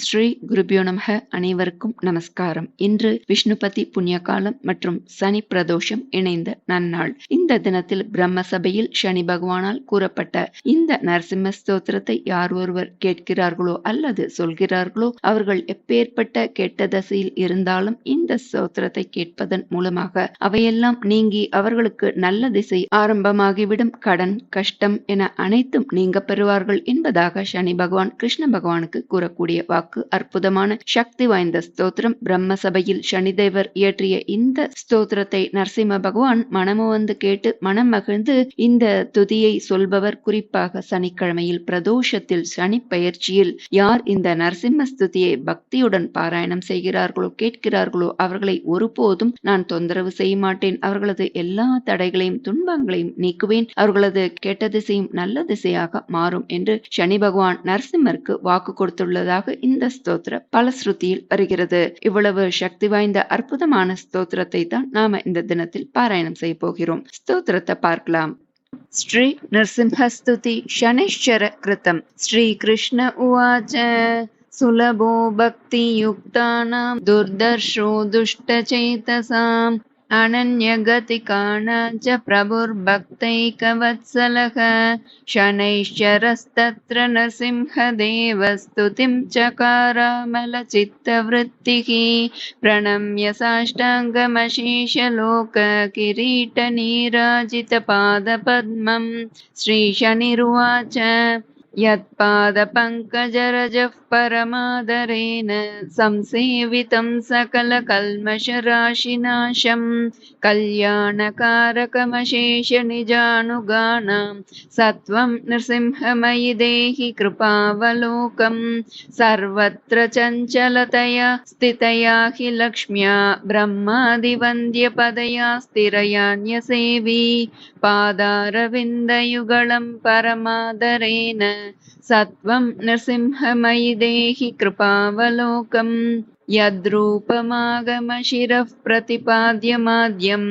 ஸ்ரீ குருபியோ நமக அனைவருக்கும் நமஸ்காரம். இன்று விஷ்ணுபதி புண்ணியகாலம் மற்றும் சனி பிரதோஷம் இணைந்த நன்னாள். இந்த தினத்தில் பிரம்ம சபையில் சனி பகவானால் கூறப்பட்ட இந்த நரசிம்ம ஸ்தோத்திரத்தை யார் ஒருவர் கேட்கிறார்களோ அல்லது சொல்கிறார்களோ அவர்கள் எப்பேற்பட்ட கெட்ட தசையில் இருந்தாலும் இந்த ஸ்தோத்திரத்தை கேட்பதன் மூலமாக அவையெல்லாம் நீங்கி அவர்களுக்கு நல்ல திசை ஆரம்பமாகிவிடும். கடன் கஷ்டம் என அனைத்தும் நீங்க பெறுவார்கள் என்பதாக சனி பகவான் கிருஷ்ண பகவானுக்கு கூறக்கூடிய வாக்கு. வாக்கு அற்புதமான சக்தி வாய்ந்த ஸ்தோத்திரம். பிரம்ம சபையில் சனிதேவர் இயற்றிய இந்த ஸ்தோத்திரத்தை நரசிம்ம பகவான் மனமுவந்து கேட்டு மனம் மகிழ்ந்து இந்த துதியை சொல்பவர். குறிப்பாக சனிக்கிழமையில் பிரதோஷத்தில் சனி பயிற்சியில் யார் இந்த நரசிம்ம ஸ்துதியை பக்தியுடன் பாராயணம் செய்கிறார்களோ கேட்கிறார்களோ அவர்களை ஒருபோதும் நான் தொந்தரவு செய்ய மாட்டேன். அவர்களது எல்லா தடைகளையும் துன்பங்களையும் நீக்குவேன். அவர்களது கெட்ட திசையும் நல்ல திசையாக மாறும் என்று சனி பகவான் நரசிம்மருக்கு வாக்கு கொடுத்துள்ளதாக இந்த ஸ்தோத்திர பலஸ்ருதியில் வருகிறது இவ்வளவு சக்தி வாய்ந்த அற்புதமான ஸ்தோத்திரத்தை தான் நாம இந்த தினத்தில் பாராயணம் செய்ய போகிறோம் ஸ்தோத்திரத்தை பார்க்கலாம் श्री नृसिंहस्तुति शनिश्चर कृतं श्रीकृष्ण उवाच सुलभो भक्तियुक्तानां दुर्दर्शो दुष्टचेतसाम् अनन्यगतिकाणां च प्रभुर्भक्तैकवत्सलः शनैश्चरस्तत्र नृसिंहदेव स्तुतिं चकारामलचित्तवृत्तिः प्रणम्य साष्टाङ्गमशेषलोककिरीटनीराजितपादपद्मं। श्रीशनिरुवाच यत्पादपङ्कजरजः परमादरेण संसेवितं सकलकल्मषराशिनाशं कल्याणकारकमशेषनिजानुगानां सत्त्वं नृसिंहमयि देहि कृपावलोकम् सर्वत्र चञ्चलतया स्थितया हि लक्ष्म्या ब्रह्मादिवन्द्यपदया स्थिरयान्यसेवी। पादारविन्दयुगलं परमादरेण सत्त्वं नृसिंहमयि देहि कृपावलोकम् यद्रूपमागमशिरः प्रतिपाद्यमाद्यम्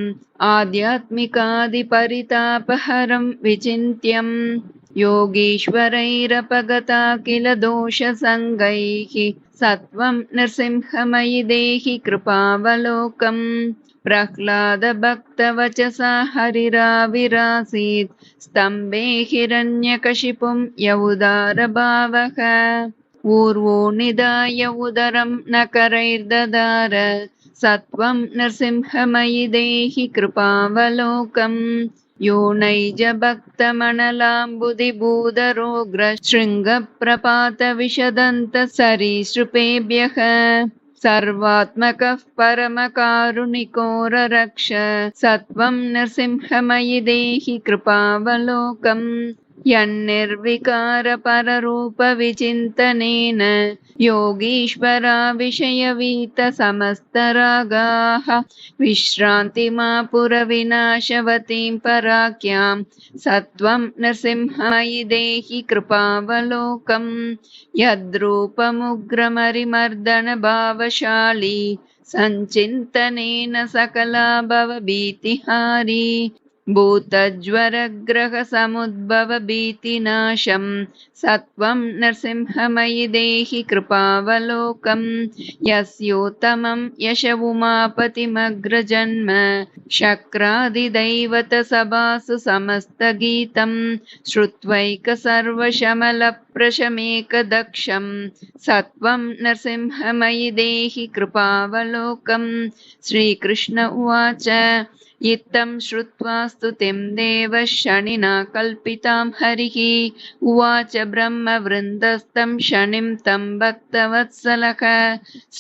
आध्यात्मिकादिपरितापहरं विचिन्त्यम् योगीश्वरैरपगता किल दोषसङ्गैः सत्त्वं नृसिंहमयि देहि कृपावलोकम् प्रह्लादभक्तवचसा हरिराविरासीत्। स्तम्भे हिरण्यकशिपुं यौदारभावः। ऊर्वो निधाय उदरं न करैर्ददार सत्त्वं नृसिंहमयि देहि कृपावलोकम् यो नैजभक्तमनलाम्बुदिभूदरोग्रशृङ्गप्रपातविशदन्तसरीसृपेभ्यः सर्वात्मकः परमकारुणिकोररक्ष। सत्त्वं नृसिंहमयि देहि कृपावलोकम्। यन्निर्विकारपररूपविचिन्तनेन योगीश्वरा विषयवीतसमस्तरागाः विश्रान्तिमापुरविनाशवतीं पराख्यां सत्त्वं नृसिंहमयि देहि कृपावलोकम् यद्रूपमुग्रमरिमर्दनभावशाली सञ्चिन्तनेन सकला भवभीतिहारी भूतज्वरग्रहसमुद्भवभीतिनाशं सत्त्वं नृसिंहमयि देहि कृपावलोकम् यस्योत्तमं यश उमापतिमग्रजन्म शक्रादिदैवतसभासु समस्तगीतं श्रुत्वैकसर्वशमलप्रशमेकदक्षं सत्त्वं नृसिंहमयि देहि कृपावलोकम् श्रीकृष्ण उवाच इत्थं श्रुत्वा स्तुतिं देवः शनिना कल्पितां हरिः उवाच ब्रह्मवृन्दस्तं शनिं तं भक्तवत्सलः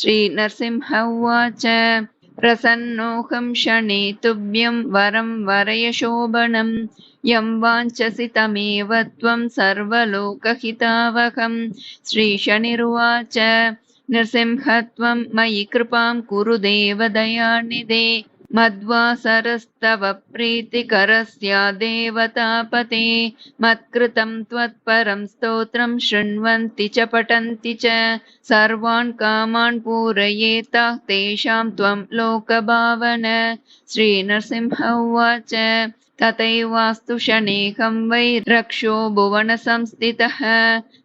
श्रीनरसिंह उवाच प्रसन्नोऽहं शनि तुभ्यं वरं वरय शोभनं यं वाञ्छसि तमेव त्वं सर्वलोकहितावहं श्रीशनिरुवाच नृसिंहत्वं मयि कृपां कुरु मध्वा सरस् तव प्रीतिकरस्य देवतापते। मत्कृतं त्वत्परं स्तोत्रं शृण्वन्ति च, पठन्ति च। सर्वान् कामान् पूरयेतः तेषां त्वं लोकभावन। श्रीनरसिंह उवाच, तथैवास्तु शनेकं वै रक्षो भुवनसंस्थितः।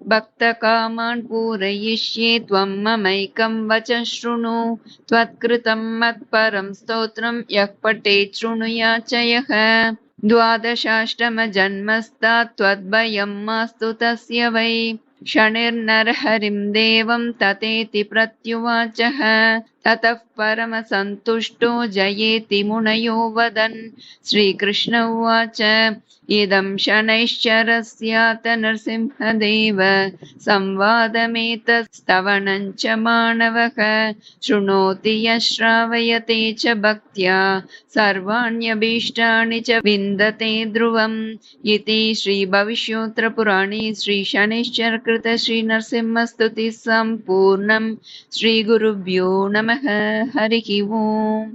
भक्तकामान् पूरयिष्ये त्वं ममैकं वच शृणु। त्वत्कृतं मत्परं स्तोत्रं यः पठेत् शृणुयाचयः द्वादशाष्टमजन्मस्तात् त्वद्भयं मास्तु तस्य वै। शनिर्नरहरिं देवं ततेति प्रत्युवाचः। ततः परमसन्तुष्टो जयेति मुनयो वदन्। श्रीकृष्ण उवाच इदं शनैश्चरस्यात नरसिंहदेव संवादमेतत्स्तवनं च मानवः। शृणोति यः श्रावयते च भक्त्या सर्वाण्यभीष्टानि च विन्दते ध्रुवम्। इति श्रीभविष्योत्तरपुराणे श्रीशनैश्चरकृत श्रीनरसिंहस्तुतिः सम्पूर्णम्। श्रीगुरुभ्यो नमः நமக ஹரிகி ஓம்